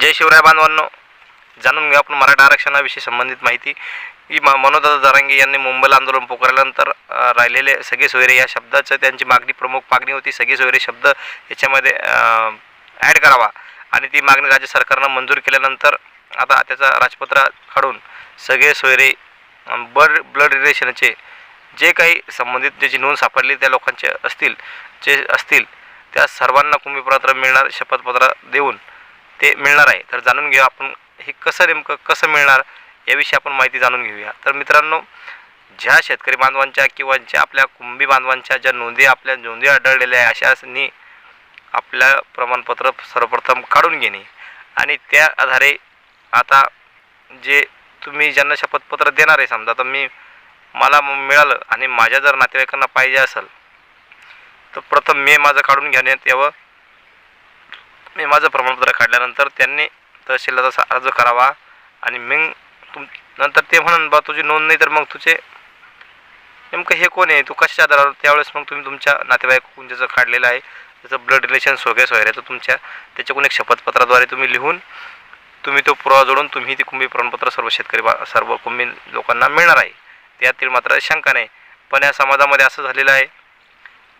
जय शिवराय बांधवांनो. जाणून घ्या आपण मराठा आरक्षणाविषयी संबंधित माहिती. की म मनोदादा जरांगे यांनी मुंबईला आंदोलन पुकारल्यानंतर राहिलेले सगळे सोयरे या शब्दाचं त्यांची मागणी प्रमुख मागणी होती. सगळे सोयरे शब्द याच्यामध्ये ॲड करावा. आणि ती मागणी राज्य सरकारनं मंजूर केल्यानंतर आता त्याचा राजपत्रा काढून सगळे सोयरे ब्लड ब्लड रिलेशनचे जे काही संबंधित ज्याची नोंद सापडली त्या लोकांचे असतील जे असतील त्या सर्वांना कुंभीपत्र मिळणार शपथपत्र देऊन ते मिळणार आहे. तर जाणून घेऊ आपण हे कसं नेमकं कसं मिळणार याविषयी आपण माहिती जाणून घेऊया. तर मित्रांनो ज्या शेतकरी बांधवांच्या किंवा ज्या आपल्या कुंभी बांधवांच्या ज्या नोंदी आपल्या नोंदी आढळलेल्या आहे अशानी आपल्या प्रमाणपत्र सर्वप्रथम काढून घेणे. आणि त्या आधारे आता जे तुम्ही ज्यांना शपथपत्र देणार आहे समजा तर मी मला मिळालं आणि माझ्या जर नातेवाईकांना पाहिजे असेल तर प्रथम मी माझं काढून घेण्यात यावं. मी माझं प्रमाणपत्र काढल्यानंतर त्यांनी तहसीलला तसा अर्ज करावा आणि मग तुम नंतर ते म्हणून बा तुझी नोंद नाही तर मग तुझे नेमकं हे कोण आहे? तू कशा आधारावर? त्यावेळेस मग तुम्ही तुमच्या नातेवाईक ज्याचं काढलेलं आहे. त्याचं ब्लड रिलेशन्स वगैरे वगैरे तर तुमच्या. त्याच्याकडून एक शपथपत्राद्वारे तुम्ही लिहून तुम्ही तो पुरावा जोडून तुम्ही ती कुंभी प्रमाणपत्र सर्व शेतकरी बा सर्व कुंभी लोकांना मिळणार आहे. त्यातील मात्र शंका नाही. पण या समाजामध्ये असं झालेलं आहे.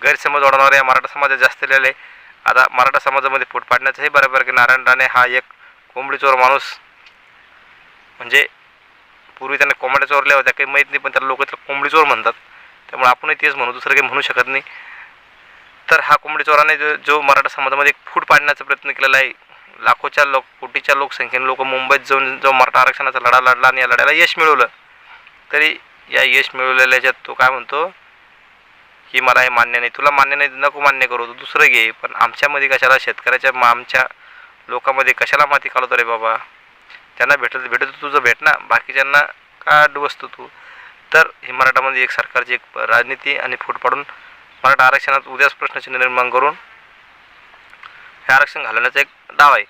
गैरसमज वाढवणाऱ्या मराठा समाजात जास्त झालेले आहे. आता मराठा समाजामध्ये फूट पाडण्याचंही बऱ्यापैकी नारायण राणे हा एक कोंबडी चोर माणूस म्हणजे पूर्वी त्यांना कोंबड्या चोरल्या होत्या काही माहीत नाही पण त्याला लोक त्याला कोंबडी चोर म्हणतात. त्यामुळे आपणही तेच म्हणू दुसरं काही म्हणू शकत नाही. तर हा कोंबडी चोराने जो जो मराठा समाजामध्ये एक फूट पाडण्याचा प्रयत्न केलेला आहे लाखोच्या लोक कोटीच्या लोकसंख्येने लोक मुंबईत जाऊन जो मराठा आरक्षणाचा लढा लढला आणि या लढ्याला यश मिळवलं. तरी या यश मिळवलेल्या याच्यात तो काय म्हणतो की मला हे मान्य नाही. तुला मान्य नाही नको मान्य करू. तू दुसरं घे. पण आमच्यामध्ये कशाला शेतकऱ्याच्या आमच्या लोकांमध्ये कशाला माती काढतो रे बाबा? त्यांना भेटत भेटत तुझं भेट ना. बाकीच्यांना का वस्तू तू. तर हे मराठामध्ये एक सरकारची एक राजनीती आणि फूट पाडून मराठा आरक्षणात उद्याच प्रश्नचिन्ह निर्माण करून हे आरक्षण घालवण्याचा एक डाव आहे.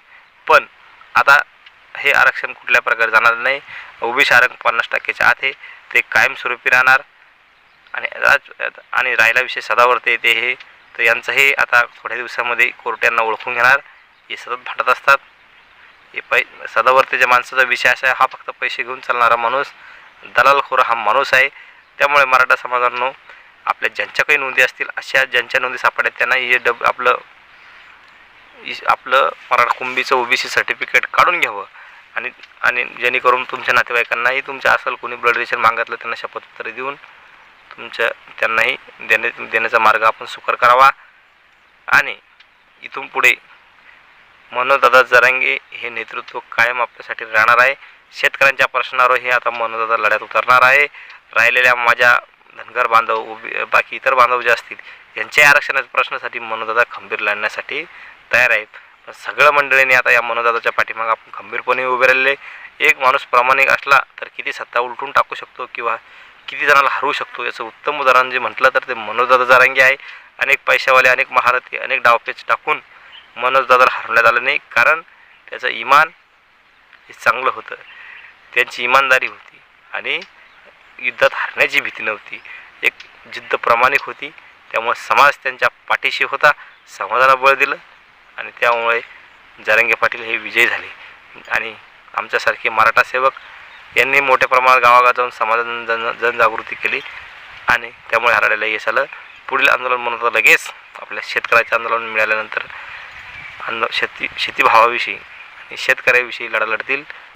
पण आता हे आरक्षण कुठल्या प्रकारे जाणार नाही. ओबीसी आरक्षण पन्नास टक्क्याच्या आत आहे. ते कायमस्वरूपी राहणार. आणि राज आणि राहिला विषय सदावर्ते येते हे तर यांचं हे आता थोड्या दिवसामध्ये कोर्ट यांना ओळखून घेणार. हे सतत भाटत असतात. हे पै सदावर्तीच्या माणसाचा विषय असा आहे हा फक्त पैसे घेऊन चालणारा माणूस दलालखोर हा माणूस आहे. त्यामुळे मराठा समाजांनो आपल्या ज्यांच्या काही नोंदी असतील अशा ज्यांच्या नोंदी सापडल्या त्यांना हे डब आपलं आपलं मराठा कुंभीचं ओबीसी सर्टिफिकेट काढून घ्यावं. आणि आणि जेणेकरून तुमच्या नातेवाईकांनाही तुमच्या असेल कोणी ब्लड रिलेशन मागितलं त्यांना शपथपत्र देऊन तुमच्या त्यांनाही देणे देण्याचा मार्ग आपण सुकर करावा. आणि इथून पुढे मनोदादा जरांगे हे नेतृत्व कायम आपल्यासाठी राहणार आहे. शेतकऱ्यांच्या प्रश्नावर हे आता मनोदादा लढ्यात उतरणार आहे. राहिलेल्या माझ्या धनगर बांधव उभे बाकी इतर बांधव जे असतील यांच्या आरक्षणाच्या प्रश्नासाठी मनोदादा खंबीर लढण्यासाठी तयार आहेत. पण सगळं मंडळींनी आता या मनोदादाच्या पाठीमागं आपण खंबीरपणे उभे राहिले. एक माणूस प्रामाणिक असला तर किती सत्ता उलटून टाकू शकतो किंवा किती जणांना हरवू शकतो? याचं उत्तम उदाहरण जे म्हटलं तर ते मनोजदादा जारांगी आहे. अनेक पैशावाले अनेक महारथी अनेक डावपेच टाकून मनोजदादाला हरवण्यात आलं नाही. कारण त्याचं इमान हे चांगलं होतं. त्यांची इमानदारी होती आणि युद्धात हरण्याची भीती नव्हती. एक जिद्द प्रामाणिक होती. त्यामुळे समाज त्यांच्या पाठीशी होता. समाजाला बळ दिलं आणि त्यामुळे जारंगे पाटील हे विजयी झाले. आणि आमच्यासारखे मराठा सेवक यांनी मोठ्या प्रमाणात गावागावात जाऊन समाजात जन जनजागृती केली आणि त्यामुळे हराड्याला यश आलं. पुढील आंदोलन म्हणून आता लगेच आपल्या शेतकऱ्याचे आंदोलन मिळाल्यानंतर आंदो शेती शेतीभावाविषयी आणि शेतकऱ्याविषयी लढा लढतील.